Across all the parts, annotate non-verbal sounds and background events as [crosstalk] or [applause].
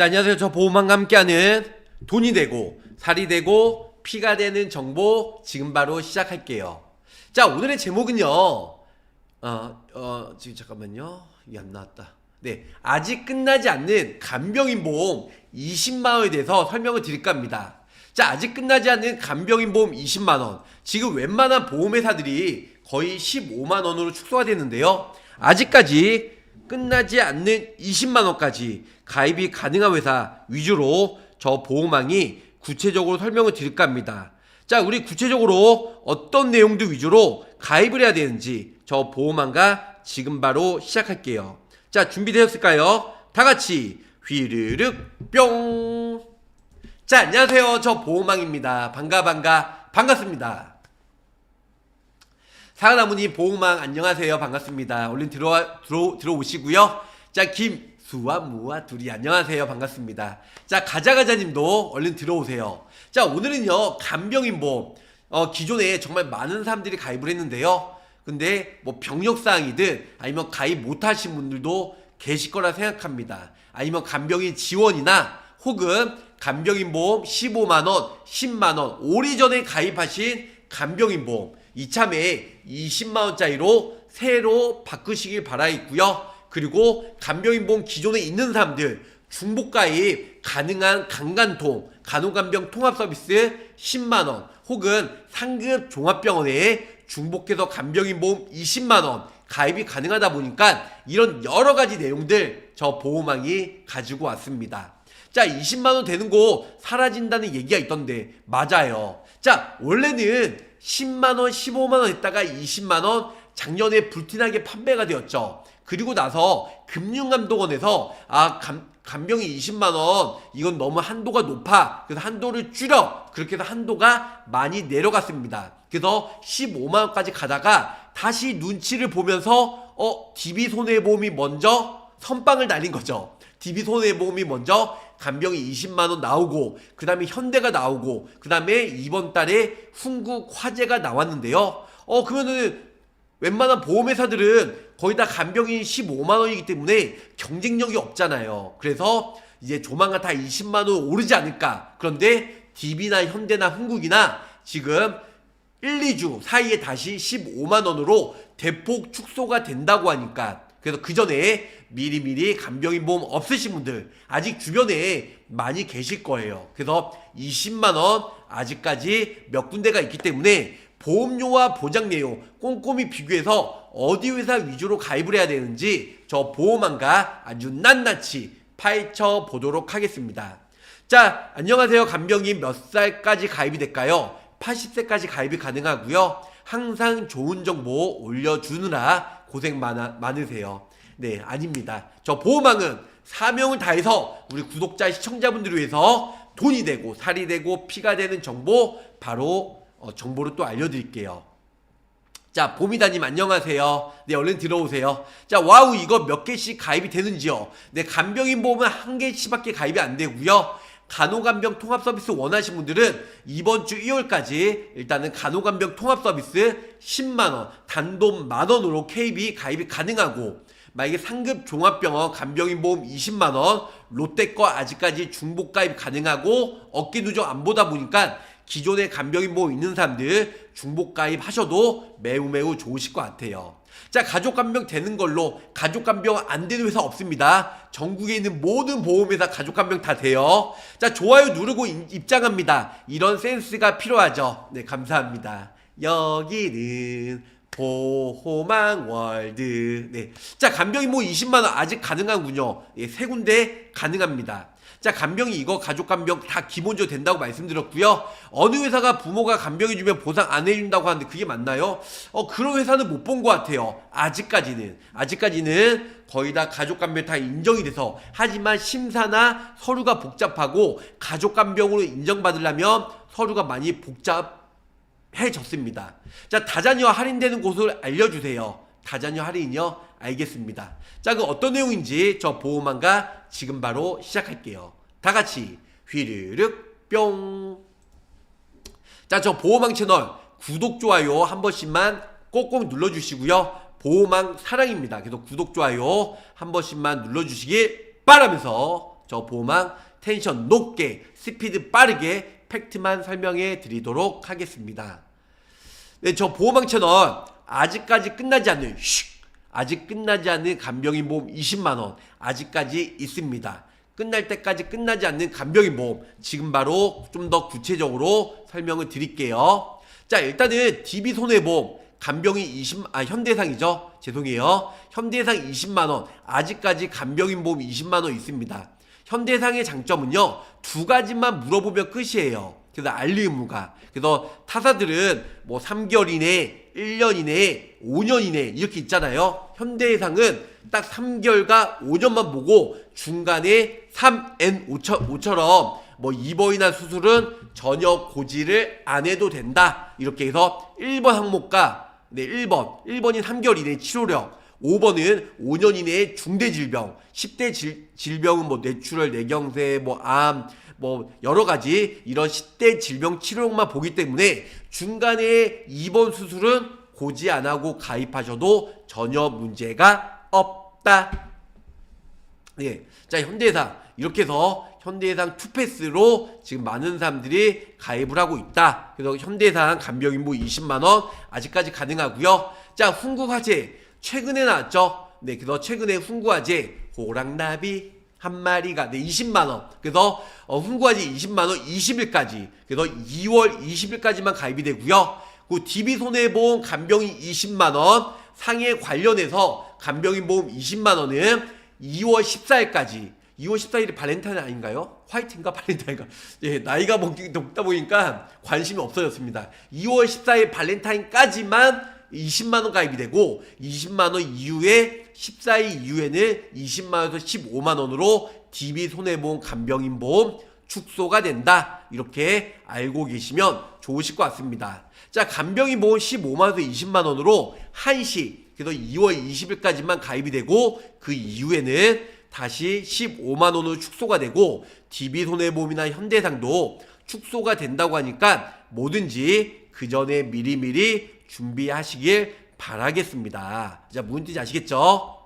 자, 안녕하세요. 저 보험왕과 함께하는 돈이 되고 살이 되고 피가 되는 정보 지금 바로 시작할게요. 자, 오늘의 제목은요. 어, 어, 지금 잠깐만요. 이게 안 나왔다. 네, 아직 끝나지 않는 간병인 보험 20만 원에 대해서 설명을 드릴까 합니다. 자, 아직 끝나지 않는 간병인 보험 20만 원. 지금 웬만한 보험회사들이 거의 15만 원으로 축소가 됐는데요. 아직까지 끝나지 않는 20만 원까지 가입이 가능한 회사 위주로 저 보험왕이 구체적으로 설명을 드릴까 합니다. 자, 우리 구체적으로 어떤 내용들 위주로 가입을 해야 되는지 저 보험왕과 지금 바로 시작할게요. 자, 준비되었을까요? 다 같이 휘르륵 뿅. 자, 안녕하세요. 저 보험왕입니다. 반가 반가 반갑습니다. 사과나무님 보험왕 안녕하세요. 반갑습니다. 얼른 들어와 들어 들어오시고요. 자, 김수와 무와 둘이 안녕하세요. 반갑습니다. 자, 가자가자님도 얼른 들어오세요. 자, 오늘은요 간병인 보험 어, 기존에 정말 많은 사람들이 가입을 했는데요. 근데 뭐 병력사항이든 아니면 가입 못하신 분들도 계실 거라 생각합니다. 아니면 간병인 지원이나 혹은 간병인 보험 15만원, 10만원, 오래전에 가입하신 간병인 보험 이참에 20만원짜리로 새로 바꾸시길 바라겠고요. 그리고 간병인 보험 기존에 있는 사람들 중복가입 가능한 강간통, 간호간병 통합 서비스 10만원 혹은 상급 종합병원에 중복해서 간병인 보험 20만원 가입이 가능하다 보니까 이런 여러 가지 내용들 저 보험왕이 가지고 왔습니다. 자, 20만원 되는 거 사라진다는 얘기가 있던데, 맞아요. 자, 원래는 10만원, 15만원 했다가 20만원 작년에 불티나게 판매가 되었죠. 그리고 나서 금융감독원에서 아, 감, 간병이 20만원, 이건 너무 한도가 높아. 그래서 한도를 줄여. 그렇게 해서 한도가 많이 내려갔습니다. 그래서 15만원까지 가다가 다시 눈치를 보면서, 어, DB 손해보험이 먼저 선빵을 날린 거죠. DB 손해보험이 먼저 간병이 20만원 나오고, 그 다음에 현대가 나오고, 그 다음에 이번 달에 훈국 화재가 나왔는데요. 어, 그러면은 웬만한 보험회사들은 거의 다 간병이 15만원이기 때문에 경쟁력이 없잖아요. 그래서 이제 조만간 다 20만원 오르지 않을까. 그런데 DB나 현대나 흥국이나 지금 1, 2주 사이에 다시 15만원으로 대폭 축소가 된다고 하니까 그래서 그 전에 미리미리 간병인 보험 없으신 분들 아직 주변에 많이 계실 거예요. 그래서 20만 원 아직까지 몇 군데가 있기 때문에 보험료와 보장 내용 꼼꼼히 비교해서 어디 회사 위주로 가입을 해야 되는지 저 보험왕과 아주 낱낱이 파헤쳐 보도록 하겠습니다. 자, 안녕하세요. 간병인 몇 살까지 가입이 될까요? 80세까지 가입이 가능하고요. 항상 좋은 정보 올려주느라 고생 많아, 많으세요. 네, 아닙니다. 저 보험왕은 사명을 다해서 우리 구독자, 시청자분들을 위해서 돈이 되고 살이 되고 피가 되는 정보 바로 어, 정보를 또 알려드릴게요. 자, 보미다님 안녕하세요. 네, 얼른 들어오세요. 자, 와우, 이거 몇 개씩 가입이 되는지요? 네, 간병인 보험은 한 개씩밖에 가입이 안 되고요. 간호간병 통합 서비스 원하신 분들은 이번 주 2월까지 일단은 간호간병 통합 서비스 10만원, 단돈 만원으로 KB 가입이 가능하고, 만약에 상급 종합병원 간병인 보험 20만원, 롯데 거 아직까지 중복 가입 가능하고, 어깨 누적 안 보다 보니까 기존에 간병인 보험 있는 사람들 중복 가입하셔도 매우 매우 좋으실 것 같아요. 자, 가족 간병 되는 걸로 가족 간병 안 되는 회사 없습니다. 전국에 있는 모든 보험회사 가족 간병 다 돼요. 자, 좋아요 누르고 인- 입장합니다. 이런 센스가 필요하죠. 네, 감사합니다. 여기는 보호망 월드. 네. 자, 간병이 뭐 20만 원 아직 가능하군요. 예, 세 군데 가능합니다. 자, 간병이 이거 가족 간병 다 기본적으로 된다고 말씀드렸고요. 어느 회사가 부모가 간병해 주면 보상 안 해준다고 하는데 그게 맞나요? 어, 그런 회사는 못 본 것 같아요. 아직까지는. 아직까지는 거의 다 가족 간병 다 인정이 돼서 하지만 심사나 서류가 복잡하고 가족 간병으로 인정받으려면 서류가 많이 복잡 해졌습니다. 자, 다자녀 할인되는 곳을 알려주세요. 다자녀 할인이요? 알겠습니다. 자, 그 어떤 내용인지 저 보험왕과 지금 바로 시작할게요. 다 같이 휘르륵 뿅. 자, 저 보험왕 채널 구독, 좋아요 한 번씩만 꼭꼭 눌러주시고요. 보험왕 사랑입니다. 그래서 구독, 좋아요 한 번씩만 눌러주시길 바라면서 저 보호망 텐션 높게 스피드 빠르게 팩트만 설명해 드리도록 하겠습니다. 네, 저 보호망 채널 아직까지 끝나지 않는 슉 아직 끝나지 않는 간병인 보험 20만 원 아직까지 있습니다. 끝날 때까지 끝나지 않는 간병인 보험 지금 바로 좀 더 구체적으로 설명을 드릴게요. 자, 일단은 DB 손해보험 간병인 20, 아, 현대상이죠. 죄송해요. 현대상 20만원. 아직까지 간병인 보험 20만원 있습니다. 현대상의 장점은요, 두 가지만 물어보면 끝이에요. 그래서 알리 의무가. 그래서 타사들은 뭐 3개월 이내, 1년 이내, 5년 이내 이렇게 있잖아요. 현대해상은 딱 3개월과 5년만 보고 중간에 3N5처럼 뭐 입원이나 수술은 전혀 고지를 안 해도 된다. 이렇게 해서 1번 항목과 네, 1번. 1번이 3개월 이내 치료력. 5번은 5년 이내의 중대 질병. 10대 질, 질병은 뭐 뇌출혈, 뇌경색, 뭐 암, 뭐 여러 가지 이런 10대 질병 치료력만 보기 때문에 중간에 2번 수술은 고지 안 하고 가입하셔도 전혀 문제가 없다. 예. 자, 현대해상. 이렇게 해서 현대해상 투패스로 지금 많은 사람들이 가입을 하고 있다. 그래서 현대해상 간병인보 20만원 아직까지 가능하고요 자, 훈구화재. 최근에 나왔죠. 네, 그래서 최근에 훈구화재 호랑나비 한 마리가 네 20만 원. 그래서 어, 훈구화재 20만 원 20일까지. 그래서 2월 20일까지만 가입이 되고요. 그 DB 손해보험 간병인 20만 원 상해 관련해서 간병인 보험 20만 원은 2월 14일까지. 2월 14일이 발렌타인 아닌가요? 화이트인가 발렌타인가? [laughs] 예, 나이가 먹기 먹다 보니까 관심이 없어졌습니다. 2월 14일 발렌타인까지만 20만 원 가입이 되고 20만 원 이후에 14일 이후에는 20만 원에서 15만 원으로 DB 손해보험 간병인 보험 축소가 된다. 이렇게 알고 계시면 좋으실 것 같습니다. 자, 간병인 보험 15만 원에서 20만 원으로 한시 그래서 2월 20일까지만 가입이 되고 그 이후에는 다시 15만 원으로 축소가 되고 DB 손해보험이나 현대상도 축소가 된다고 하니까 뭐든지 그 전에 미리미리 준비하시길 바라겠습니다. 자, 무슨 뜻인지 아시겠죠?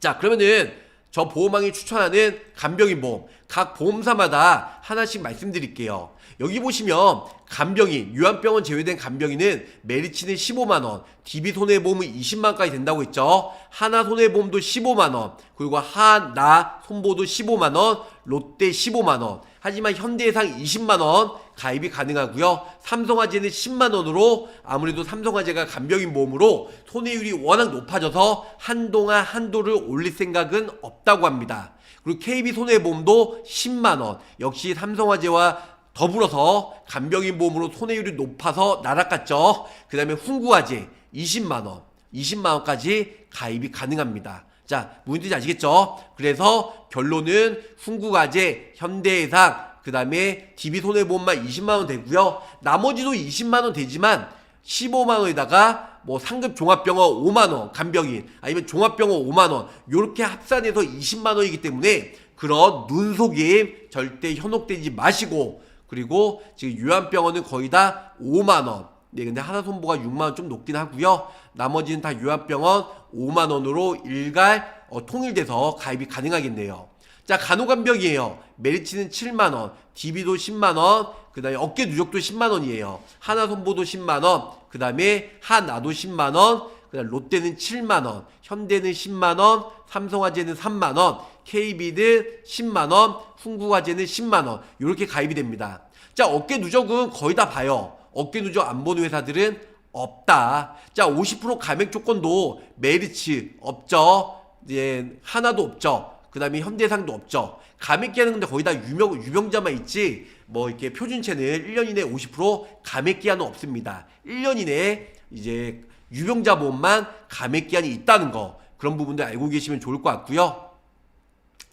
자, 그러면은 저 보험왕이 추천하는 간병인 보험 각 보험사마다 하나씩 말씀드릴게요. 여기 보시면 간병인, 유한병원 제외된 간병인은 메리츠는 15만 원, DB 손해보험은 20만원까지 된다고 했죠. 하나 손해보험도 15만 원, 그리고 하나 손보도 15만 원, 롯데 15만 원, 하지만 현대해상 20만 원 가입이 가능하고요. 삼성화재는 10만 원으로 아무래도 삼성화재가 간병인 보험으로 손해율이 워낙 높아져서 한동안 한도를 올릴 생각은 없다고 합니다. 그리고 KB 손해보험도 10만 원, 역시 삼성화재와 더불어서 간병인 보험으로 손해율이 높아서 나락갔죠. 그 다음에 훈구화재 20만원, 20만원까지 가입이 가능합니다. 자, 무슨 뜻인지 아시겠죠? 그래서 결론은 훈구화재, 현대해상, 그 다음에 DB 손해보험만 20만원 되고요. 나머지도 20만원 되지만 15만원에다가 뭐 상급 종합병원 5만원 간병인 아니면 종합병원 5만원 요렇게 합산해서 20만원이기 때문에 그런 눈속임 절대 현혹되지 마시고 그리고 지금 유한병원은 거의 다 5만원. 네 근데 하나손보가 6만원 좀 높긴 하고요. 나머지는 다 유한병원 5만원으로 일갈 어, 통일돼서 가입이 가능하겠네요 자 간호간병이에요. 메리츠는 7만원 DB도 10만원 그 다음에 어깨 누적도 10만원이에요. 하나 손보도 10만원 그 다음에 하나도 10만원 그 다음 롯데는 7만원 현대는 10만원 삼성화재는 3만원 KB는 10만원 훈구화재는 10만원. 이렇게 가입이 됩니다. 자 어깨 누적은 거의 다 봐요. 어깨 누적 안 보는 회사들은 없다. 자 50% 감액 조건도 메리츠 없죠. 예, 하나도 없죠 그 다음에 현대상도 없죠. 감액기하는 근데 거의 다 유명, 유명자만 있지, 뭐 이렇게 표준체는 1년 이내 50% 감액기한은 없습니다. 1년 이내에 이제 유명자 보험만 감액기한이 있다는 거, 그런 부분들 알고 계시면 좋을 것 같고요.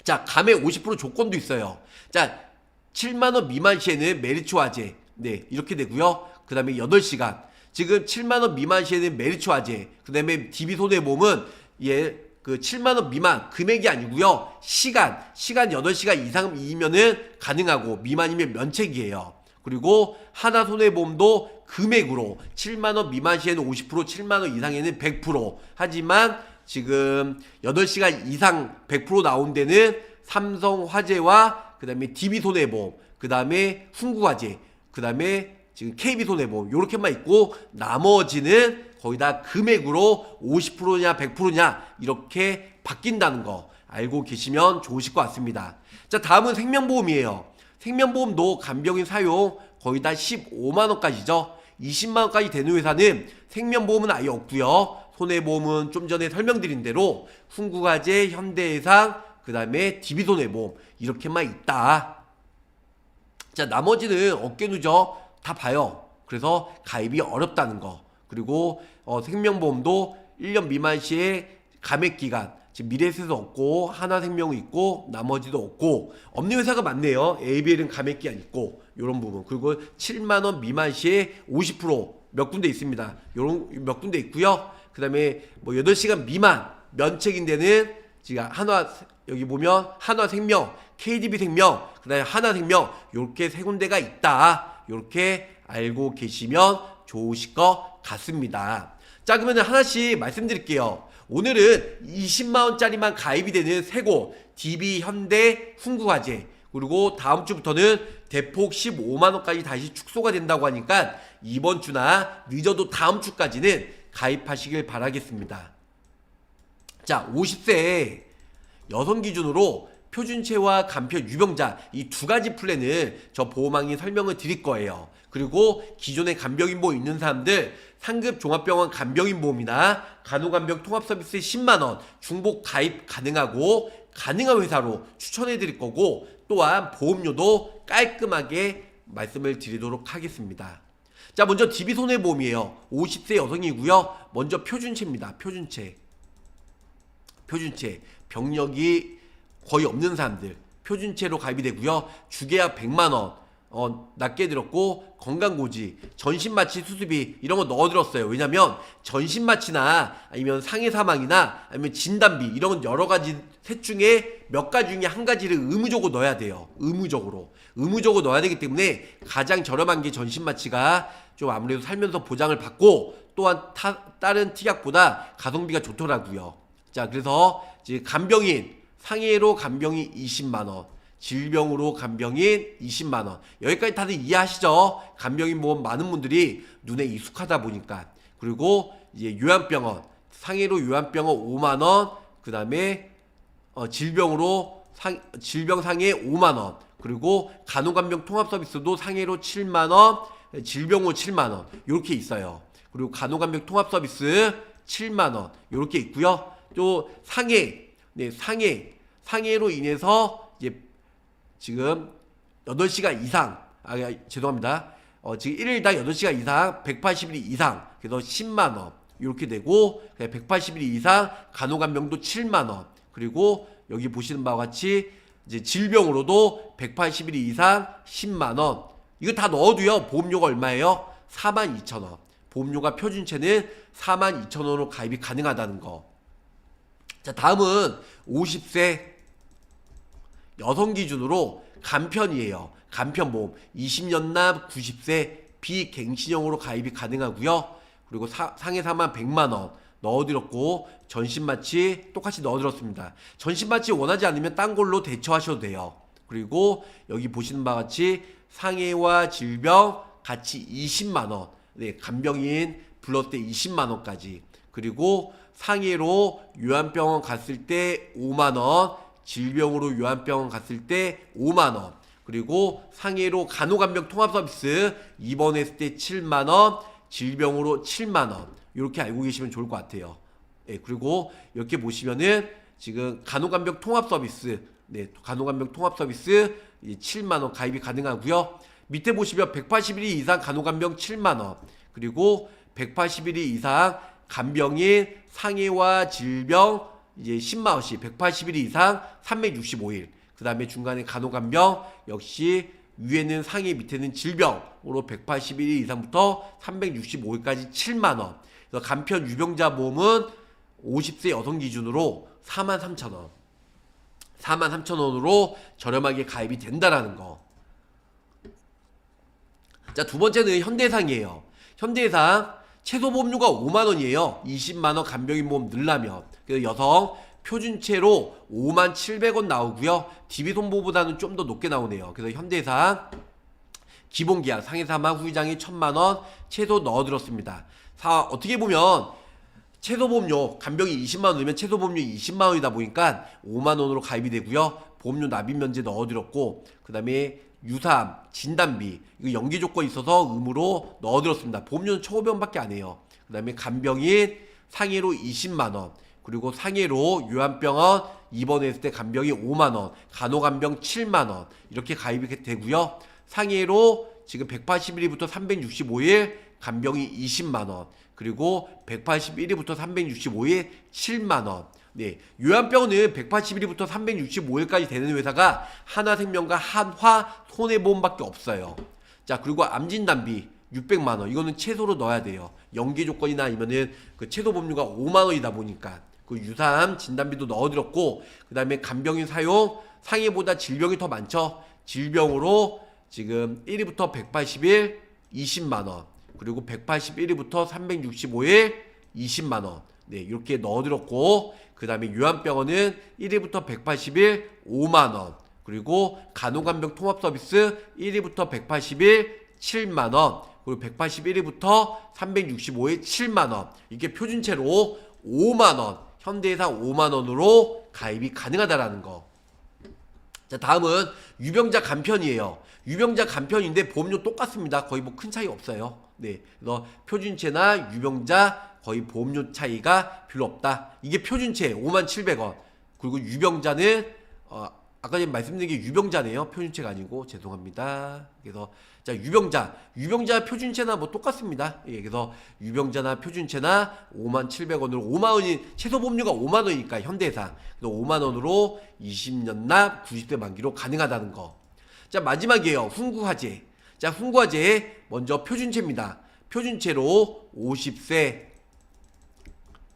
자, 감액 50% 조건도 있어요. 자, 7만원 미만 시에는 메리츠 화재. 네, 이렇게 되고요. 그 다음에 8시간. 지금 7만원 미만 시에는 메리츠 화재. 그 다음에 DB 손해보험은 예, 그 7만 원 미만 금액이 아니고요. 시간 시간 8시간 이상이면은 가능하고 미만이면 면책이에요. 그리고 하나 손해보험도 금액으로 7만 원 미만 시에는 50% 7만 원 이상에는 100% 하지만 지금 8시간 이상 100% 나온 데는 삼성 화재와 그다음에 DB 손해보험, 그다음에 훈구 화재, 그다음에 지금 KB 손해보험 요렇게만 있고 나머지는 거의 다 금액으로 50%냐 100%냐 이렇게 바뀐다는 거 알고 계시면 좋으실 것 같습니다. 자 다음은 생명보험이에요. 생명보험도 간병인 사용 거의 다 15만 원까지죠. 20만 원까지 되는 회사는 생명보험은 아예 없고요. 손해보험은 좀 전에 설명드린 대로 훈구가제, 현대해상, 그 다음에 DB손해보험 이렇게만 있다. 자 나머지는 어깨 누적 다 봐요. 그래서 가입이 어렵다는 거. 그리고 어, 생명보험도 1년 미만 시에 감액 기간 지금 미래에셋도 없고 하나생명은 있고 나머지도 없고 없는 회사가 많네요. ABL은 감액 기간 있고 요런 부분 그리고 7만 원 미만 시에 50%몇 군데 있습니다. 요런 몇 군데 있고요. 그다음에 뭐 8시간 미만 면책인 데는 지금 한화 여기 보면 한화생명, KDB생명, 그다음에 하나생명 요렇게 세 군데가 있다. 요렇게 알고 계시면 좋으실 것 같습니다. 자 그러면 하나씩 말씀드릴게요. 오늘은 20만 원짜리만 가입이 되는 세고 DB 현대 훈구화재 그리고 다음 주부터는 대폭 15만 원까지 다시 축소가 된다고 하니까 이번 주나 늦어도 다음 주까지는 가입하시길 바라겠습니다. 자, 50세 여성 기준으로 표준체와 간편 유병자 이 두 가지 플랜을 저 보호망이 설명을 드릴 거예요. 그리고 기존에 간병인 보험 있는 사람들 상급 종합병원 간병인 보험이나 간호간병 통합 서비스 10만 원 중복 가입 가능하고 가능한 회사로 추천해 드릴 거고 또한 보험료도 깔끔하게 말씀을 드리도록 하겠습니다. 자, 먼저 DB 손해보험이에요. 50세 여성이고요. 먼저 표준체입니다. 표준체. 표준체 병력이 거의 없는 사람들 표준체로 가입이 되고요 주계약 100만원 어, 낮게 들었고 건강고지 전신마취 수술비 이런 거 넣어들었어요. 왜냐면 전신마취나 아니면 상해 사망이나 아니면 진단비 이런 건 여러 가지 셋 중에 몇 가지 중에 한 가지를 의무적으로 넣어야 돼요. 의무적으로. 의무적으로 넣어야 되기 때문에 가장 저렴한 게 전신마취가 좀 아무래도 살면서 보장을 받고 또한 타, 다른 특약보다 가성비가 좋더라고요. 자, 그래서 이제 간병인 상해로 간병인 20만 원, 질병으로 간병인 20만 원. 여기까지 다들 이해하시죠? 간병인 보험 많은 분들이 눈에 익숙하다 보니까. 그리고 이제 요양병원, 상해로 요양병원 5만 원, 그다음에 어, 질병으로 상, 질병 상해 5만 원. 그리고 간호간병 통합 서비스도 상해로 7만 원, 질병으로 7만 원. 이렇게 있어요. 그리고 간호간병 통합 서비스 7만 원. 이렇게 있고요. 또 상해, 네, 상해, 상해로 인해서 이제 지금 8시간 이상, 아, 아, 죄송합니다. 어, 지금 1일당 8시간 이상, 180일 이상, 그래서 10만 원. 이렇게 되고, 180일 이상, 간호간병도 7만 원. 그리고 여기 보시는 바와 같이 이제 질병으로도 180일 이상 10만 원. 이거 다 넣어도요. 보험료가 얼마예요? 4만 2천 원. 보험료가 표준체는 4만 2천 원으로 가입이 가능하다는 거. 자, 다음은 50세 여성 기준으로 간편이에요. 간편 보험 20년 납 90세 비갱신형으로 가입이 가능하고요. 그리고 사, 상해 4만 100만 원 넣어드렸고 전신마취 똑같이 넣어드렸습니다. 전신마취 원하지 않으면 딴 걸로 대처하셔도 돼요. 그리고 여기 보시는 바와 같이 상해와 질병 같이 20만 원, 네, 간병인 불렀을 때 20만 원까지 그리고 상해로 요한병원 갔을 때 5만 원, 질병으로 요한병원 갔을 때 5만 원, 그리고 상해로 간호간병 통합 서비스 입원했을 때 7만 원, 질병으로 7만 원. 이렇게 알고 계시면 좋을 것 같아요. 예, 그리고 이렇게 보시면은 지금 간호간병 통합 서비스, 네, 간호간병 통합 서비스 7만 원 가입이 가능하고요. 밑에 보시면 180일 이상 간호간병 7만 원, 그리고 180일 이상 간병인 상해와 질병 이제 10만 원씩 180일 이상 365일. 그 다음에 중간에 간호간병 역시 위에는 상해 밑에는 질병으로 180일 이상부터 365일까지 7만 원. 그래서 간편 유병자 보험은 50세 여성 기준으로 4만 3천 원. 4만 3천 원으로 저렴하게 가입이 된다라는 거. 자, 두 번째는 현대상이에요. 현대상 최소 보험료가 5만 원이에요. 20만 원 간병인 보험 늘라면. 그래서 여성 표준체로 5만 700원 나오고요. DB 손보보다는 좀 더 높게 나오네요. 그래서 현대해상 기본계약 상해사만 후유장이 천만 원 최소 넣어들었습니다. 사, 어떻게 보면 최소 보험료 간병이 20만 원이면 최소 보험료 20만 원이다 보니까 5만 원으로 가입이 되고요. 보험료 납입 면제 넣어드렸고 그 다음에 유사암 진단비 이거 연기 조건 있어서 의무로 넣어들었습니다. 보험료는 1,500원밖에 안 해요. 그 다음에 간병인 상해로 20만 원 그리고 상해로 요한병원 입원했을 때 간병이 5만 원 간호간병 7만 원 이렇게 가입이 되고요. 상해로 지금 181일부터 365일 간병이 20만 원 그리고 181일부터 365일 7만 원. 네, 요한병원은 181일부터 365일까지 되는 회사가 하나생명과 한화 손해보험밖에 없어요. 자, 그리고 암진단비 600만 원 이거는 최소로 넣어야 돼요. 연기 조건이나 아니면은 그 최소 보험료가 5만 원이다 보니까 그 유사암 진단비도 넣어드렸고 그 다음에 간병인 사용 상해보다 질병이 더 많죠. 질병으로 지금 1위부터 180일 20만 원 그리고 181일부터 365일 20만 원. 네, 이렇게 넣어드렸고 그 다음에 요한병원은 1위부터 180일 5만 원. 그리고 간호간병 통합 서비스 1위부터 180일 7만 원. 그리고 181일부터 365일 7만 원. 이게 표준체로 5만 원. 현대해상 5만 원으로 가입이 가능하다라는 거. 자, 다음은 유병자 간편이에요. 유병자 간편인데 보험료 똑같습니다. 거의 뭐 큰 차이 없어요. 네. 그래서 표준체나 유병자 거의 보험료 차이가 별로 없다. 이게 표준체 57,700원. 그리고 유병자는 어, 아까 전에 말씀드린 게 유병자네요. 표준체가 아니고 죄송합니다. 그래서 자 유병자, 유병자 표준체나 뭐 똑같습니다. 예, 그래서 유병자나 표준체나 57,700원으로 5만 원이 최소 보험료가 5만 원이니까 그래서 5만 원으로 20년 납 90대 만기로 가능하다는 거. 자 마지막이에요. 훈구화재. 자 훈구화재 먼저 표준체입니다. 표준체로 50세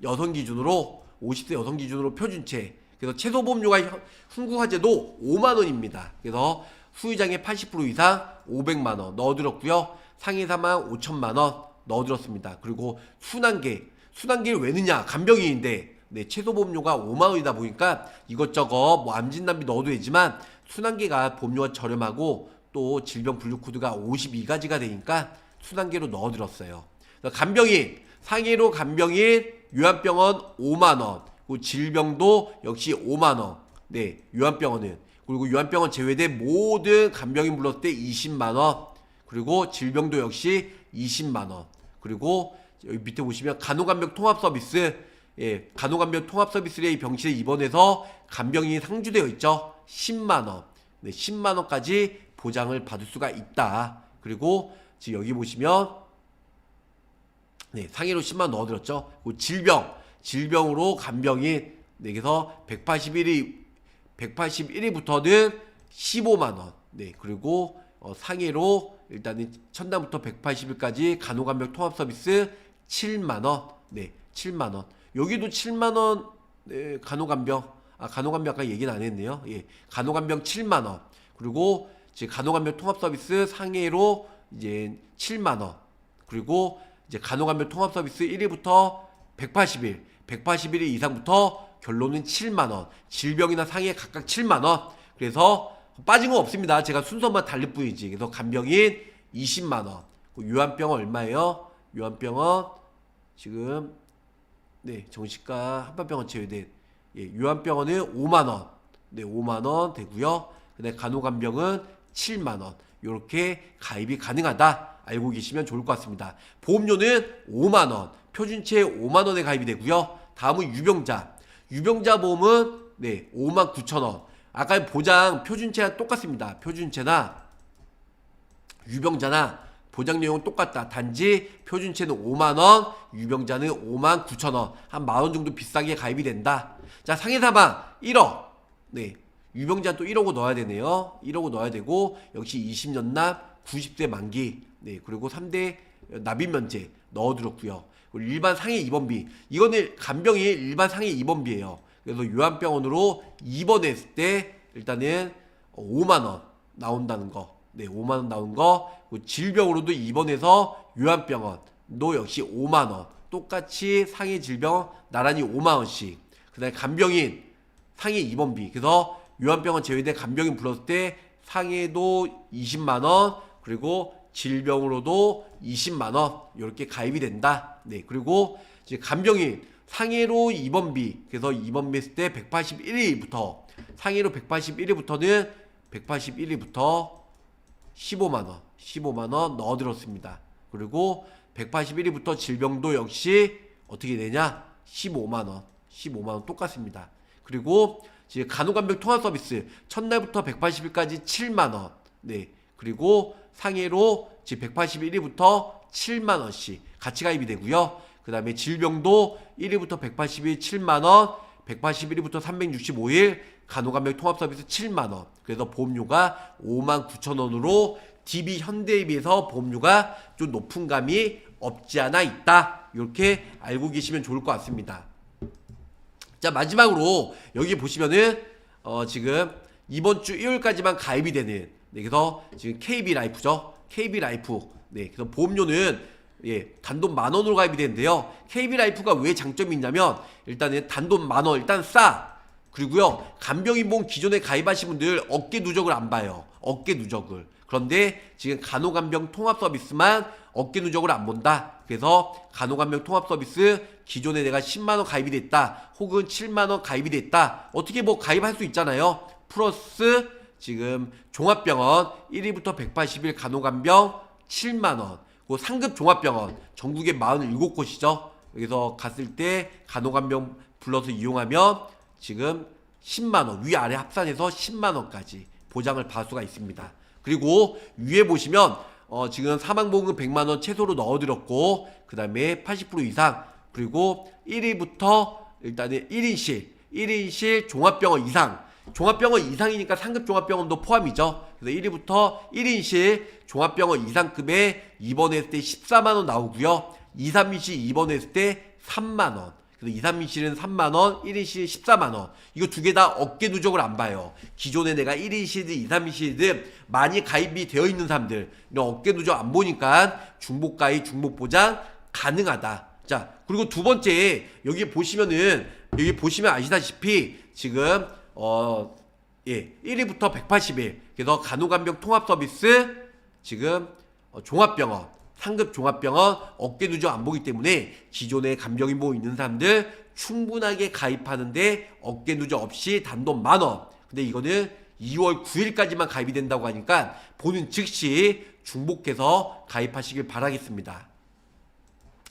여성 기준으로 50세 여성 기준으로 표준체. 그래서 최소 보험료가 현- 훈구화재도 5만 원입니다. 그래서 수의장의 80% 이상 500만 원 넣어들었고요. 상해사만 5천만 원 넣어들었습니다. 그리고 순환계, 순환계를 왜 넣냐? 간병인인데 네, 최소 보험료가 5만 원이다 보니까 이것저것 뭐 암진단비 넣어도 되지만 순환계가 보험료가 저렴하고 또 질병 분류 코드가 52가지가 되니까 순환계로 넣어들었어요. 그래서 간병인 상해로 간병인 요한병원 5만 원, 그리고 질병도 역시 5만 원. 네, 요한병원은 그리고 요한병원 제외된 모든 간병인 불렀을 때 20만 원. 그리고 질병도 역시 20만 원. 그리고 여기 밑에 보시면 간호간병 통합 서비스 예, 간호간병 통합 서비스의 병실에 입원해서 간병인이 상주되어 있죠. 10만 원. 네, 10만 원까지 보장을 받을 수가 있다. 그리고 지금 여기 보시면 네, 상해로 10만 원 넣어드렸죠. 질병, 질병으로 간병인 네, 그래서 181이 181위부터는 15만 원. 네, 그리고 어, 상해로 일단은 천단부터 180일까지 간호간병 통합 서비스 7만 원. 네, 7만 원. 여기도 7만 원 네, 간호간병. 아, 간호간병 아까 얘기는 안 했네요. 예. 간호간병 7만 원. 그리고 이제 간호간병 통합 서비스 상해로 이제 7만 원. 그리고 이제 간호간병 통합 서비스 1위부터 180일, 180일 이상부터 결론은 7만 원. 질병이나 상해 각각 7만 원. 그래서 빠진 거 없습니다. 제가 순서만 다를 뿐이지. 그래서 간병인 20만 원. 그 요한병원 얼마예요? 요한병원 지금 네 정신과 한방병원 제외된 예, 요한병원은 5만 원. 네 5만 원 되고요. 근데 간호간병은 7만 원. 이렇게 가입이 가능하다. 알고 계시면 좋을 것 같습니다. 보험료는 5만 원. 표준체 5만 원에 가입이 되고요. 다음은 유병자. 유병자 보험은 네 5만 9천 원. 아까 보장 표준체와 똑같습니다. 표준체나 유병자나 보장 내용은 똑같다. 단지 표준체는 5만 원, 유병자는 5만 9천 원, 한 만 원 정도 비싸게 가입이 된다. 자 상해 사망 1억. 네, 유병자 또 1억을 넣어야 되네요. 1억을 넣어야 되고 역시 20년 납 90세 만기. 네, 그리고 3대 납입 면제 넣어들었고요. 일반 상해 입원비 이거는 간병이 일반 상해 입원비예요. 그래서 요한병원으로 입원했을 때 일단은 5만 원 나온다는 거. 네, 5만 원 나온 거. 질병으로도 입원해서 요한병원도 역시 5만 원. 똑같이 상해 질병 나란히 5만 원씩. 그다음에 간병인 상해 입원비. 그래서 요한병원 제외된 간병인 불렀을 때 상해도 20만 원 그리고 질병으로도 20만 원 이렇게 가입이 된다. 네. 그리고 이제 간병인 상해로 입원비. 그래서 입원비 했을 때 181일부터 상해로 181일부터는 181일부터 15만 원, 15만 원 넣어들었습니다. 그리고 181일부터 질병도 역시 어떻게 되냐? 15만 원, 15만 원 똑같습니다. 그리고 간호간병 통합 서비스 첫날부터 180일까지 7만 원, 네. 그리고 상해로 지금 181일부터 7만 원씩 같이 가입이 되고요. 그 다음에 질병도 1일부터 180일 7만 원, 181일부터 365일 간호간병 통합 서비스 7만 원. 그래서 보험료가 5만 9천 원으로 DB 현대에 비해서 보험료가 좀 높은 감이 없지 않아 있다. 이렇게 알고 계시면 좋을 것 같습니다. 자 마지막으로 여기 보시면은 어 지금 이번 주 일요일까지만 가입이 되는 네, 그래서 지금 KB 라이프죠 KB 라이프 네 그래서 보험료는 예 단돈 만 원으로 가입이 되는데요 KB 라이프가 왜 장점이 있냐면 일단은 단돈 만 원 일단 싸 그리고요 간병인보험 기존에 가입하신 분들 어깨 누적을 안 봐요 어깨 누적을 그런데 지금 간호간병 통합 서비스만 어깨 누적을 안 본다. 그래서 간호간병 통합 서비스 기존에 내가 10만 원 가입이 됐다. 혹은 7만 원 가입이 됐다. 어떻게 뭐 가입할 수 있잖아요. 플러스 지금 종합병원 1위부터 180일 간호간병 7만 원. 그 상급 종합병원 전국에 47곳이죠. 여기서 갔을 때 간호간병 불러서 이용하면 지금 10만 원 위아래 합산해서 10만 원까지 보장을 받을 수가 있습니다. 그리고 위에 보시면 어 지금 사망보험금 100만 원 최소로 넣어드렸고 그 다음에 80% 이상 그리고 1위부터 일단은 1인실 1인실 종합병원 이상 종합병원 이상이니까 상급 종합병원도 포함이죠. 그래서 1위부터 1인실 종합병원 이상급에 입원했을 때 14만 원 나오고요. 2, 3인실 입원했을 때 3만 원. 그래서 2, 3인실은 3만 원, 1인실 14만 원. 이거 두 개 다 어깨 누적을 안 봐요. 기존에 내가 1인실든 2, 3인실든 많이 가입이 되어 있는 사람들 이런 어깨 누적 안 보니까 중복 가입, 중복 보장 가능하다. 자, 그리고 두 번째 여기 보시면은 여기 보시면 아시다시피 지금 어 예, 1위부터 180일. 그래서 간호간병 통합 서비스 지금 어, 종합병원 상급 종합병원 어깨 누적 안 보기 때문에 기존에 간병인 보험 있는 사람들 충분하게 가입하는데 어깨 누적 없이 단돈 만 원. 근데 이거는 2월 9일까지만 가입이 된다고 하니까 보는 즉시 중복해서 가입하시길 바라겠습니다.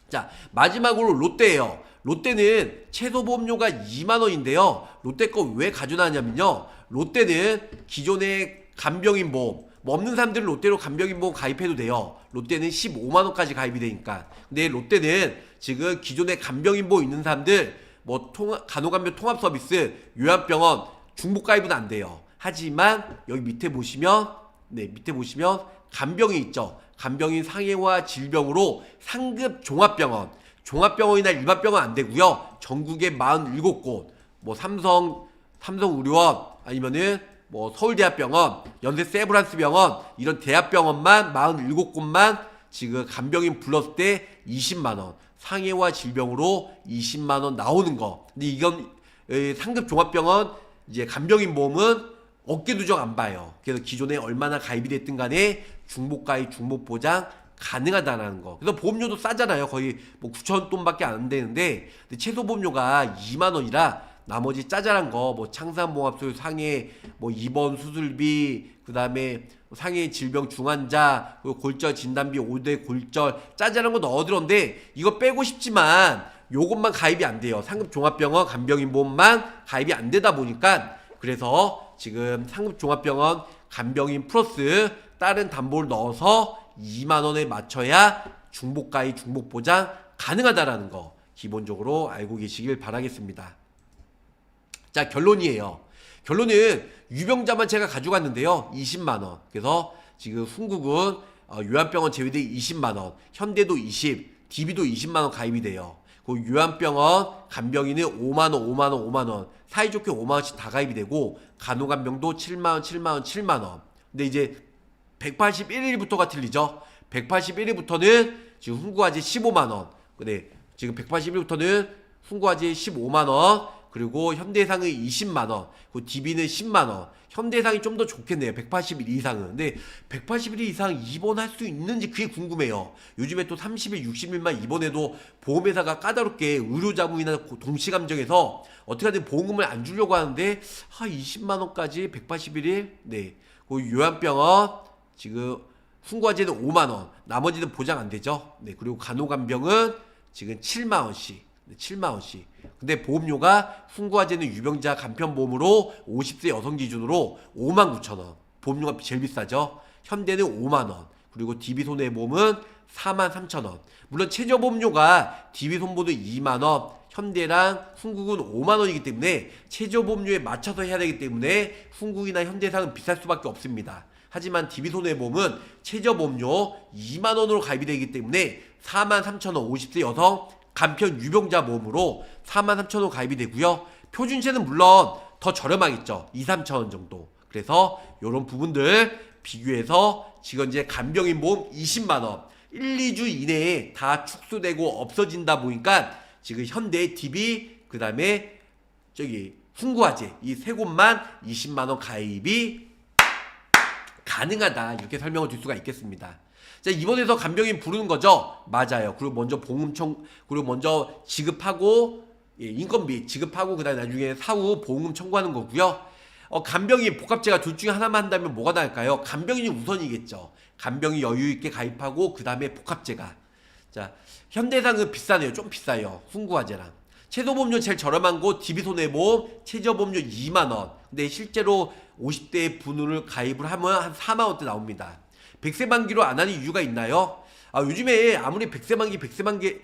자, 마지막으로 롯데예요. 롯데는 최소 보험료가 2만 원인데요. 롯데 거 왜 가져나냐면요. 롯데는 기존의 간병인 보험 뭐 없는 사람들은 롯데로 간병인 보험 가입해도 돼요. 롯데는 15만 원까지 가입이 되니까. 근데 롯데는 지금 기존에 간병인 보험 있는 사람들 뭐 통합, 간호간병 통합 서비스, 요양병원 중복 가입은 안 돼요. 하지만 여기 밑에 보시면 네 밑에 보시면 간병이 있죠. 간병인 상해와 질병으로 상급 종합병원 종합병원이나 일반병원 안 되고요. 전국에 47곳 뭐 삼성 삼성의료원 아니면은 뭐 서울대학병원, 연세 세브란스 병원 이런 대학병원만 47곳만 지금 간병인 불렀을 때 20만 원 상해와 질병으로 20만 원 나오는 거. 근데 이건 에, 상급 종합병원 이제 간병인 보험은 어깨 누적 안 봐요. 그래서 기존에 얼마나 가입이 됐든 간에 중복 가입, 중복 보장 가능하다는 거. 그래서 보험료도 싸잖아요. 거의 뭐 9천 돈밖에 안 되는데 근데 최소 보험료가 2만 원이라 나머지 짜잘한 거 뭐 창산봉합소 상해 뭐 입원 수술비 그다음에 상해 질병 중환자 그리고 골절 진단비 5대 골절 짜잘한 거 넣어들었는데 이거 빼고 싶지만 요것만 가입이 안 돼요. 상급 종합병원 간병인 보험만 가입이 안 되다 보니까 그래서 지금 상급 종합병원 간병인 플러스 다른 담보를 넣어서 2만 원에 맞춰야 중복 가입 중복 보장 가능하다라는 거 기본적으로 알고 계시길 바라겠습니다. 자 결론이에요. 결론은 유병자만 제가 가져갔는데요. 20만 원. 그래서 지금 훈국은 어, 요한병원 제외대 20만 원, 현대도 20, DB도 20만 원 가입이 돼요. 그 요한병원 간병인은 5만 원, 5만 원, 5만 원, 사이좋게 5만 원씩 다 가입이 되고 간호간병도 7만 원, 7만 원, 7만 원. 근데 이제 181일부터가 틀리죠. 181일부터는 지금 훈구아지 15만 원. 근데 지금 181일부터는 훈구아지 15만 원. 그리고 현대상은 20만 원, 그 DB는 10만 원. 현대상이 좀 더 좋겠네요. 180일 이상은. 근데 180일 이상 입원할 수 있는지 그게 궁금해요. 요즘에 또 30일, 60일만 입원해도 보험회사가 까다롭게 의료자문이나 동시감정해서 어떻게든 보험금을 안 주려고 하는데 한 20만 원까지 181일. 네. 그 요양병원 지금 훈과제는 5만 원, 나머지는 보장 안 되죠. 네. 그리고 간호간병은 지금 7만 원씩. 네, 7만 원씩. 근데 보험료가 훈과제는 유병자 간편보험으로 50세 여성 기준으로 5만 9천 원. 보험료가 제일 비싸죠. 현대는 5만 원. 그리고 DB 손해보험은 4만 3천 원. 물론 최저보험료가 DB 손보도 2만 원, 현대랑 훈국은 5만 원이기 때문에 최저보험료에 맞춰서 해야 되기 때문에 훈국이나 현대상은 비쌀 수밖에 없습니다. 하지만 DB 손해보험은 최저보험료 2만 원으로 가입이 되기 때문에 4만 3천 원 50세 여성 간편 유병자 보험으로 4만 3천 원 가입이 되고요. 표준세는 물론 더 저렴하겠죠. 2, 3천 원 정도. 그래서 이런 부분들 비교해서 지금 이제 간병인 보험 20만 원 1, 2주 이내에 다 축소되고 없어진다 보니까 지금 현대 DB 그 다음에 저기 훈구화재 이 세 곳만 20만 원 가입이 가능하다 이렇게 설명을 드릴 수가 있겠습니다. 자 이번에서 간병인 부르는 거죠? 맞아요. 그리고 먼저 보험청 그리고 먼저 지급하고 예, 인건비 지급하고 그다음 에 나중에 사후 보험금 청구하는 거고요. 어, 간병인 복합제가 둘 중에 하나만 한다면 뭐가 나을까요? 간병인이 우선이겠죠. 간병인 여유 있게 가입하고 그다음에 복합제가 자 현대상은 비싸네요. 좀 비싸요. 훈구화재랑 최소보험료 제일 저렴한 곳 DB손해보험 최저보험료 2만 원. 근데 실제로 50대 분을 가입을 하면 한 4만 원대 나옵니다. 100세 만기로 안 하는 이유가 있나요? 아 요즘에 아무리 100세 만기 100세 만기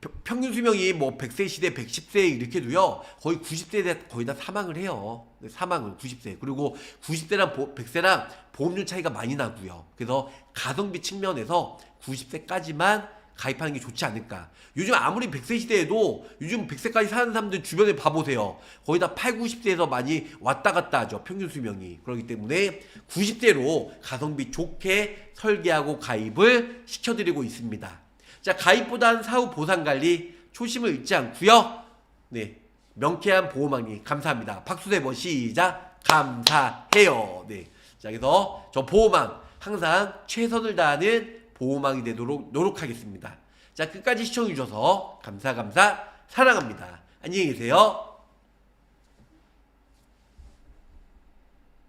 평- 평균 수명이 뭐 100세 시대 110세 이렇게 도요 거의 90세에 거의 다 사망을 해요 네, 사망을 90세 그리고 90세랑 100세랑 보험료 차이가 많이 나고요 그래서 가성비 측면에서 90세까지만 가입하는 게 좋지 않을까 요즘 아무리 100세 시대에도 요즘 100세까지 사는 사람들 주변에 봐보세요 거의 다 8, 90세에서 많이 왔다 갔다 하죠 평균 수명이 그렇기 때문에 90세로 가성비 좋게 설계하고 가입을 시켜드리고 있습니다 자, 가입보단 사후 보상 관리 초심을 잃지 않고요. 네. 명쾌한 보호망리 감사합니다. 박수 세번 시작. 감사해요. 네. 자, 그래서 저 보호망 항상 최선을 다하는 보호망이 되도록 노력하겠습니다. 자, 끝까지 시청해 주셔서 감사 감사 사랑합니다. 안녕히 계세요.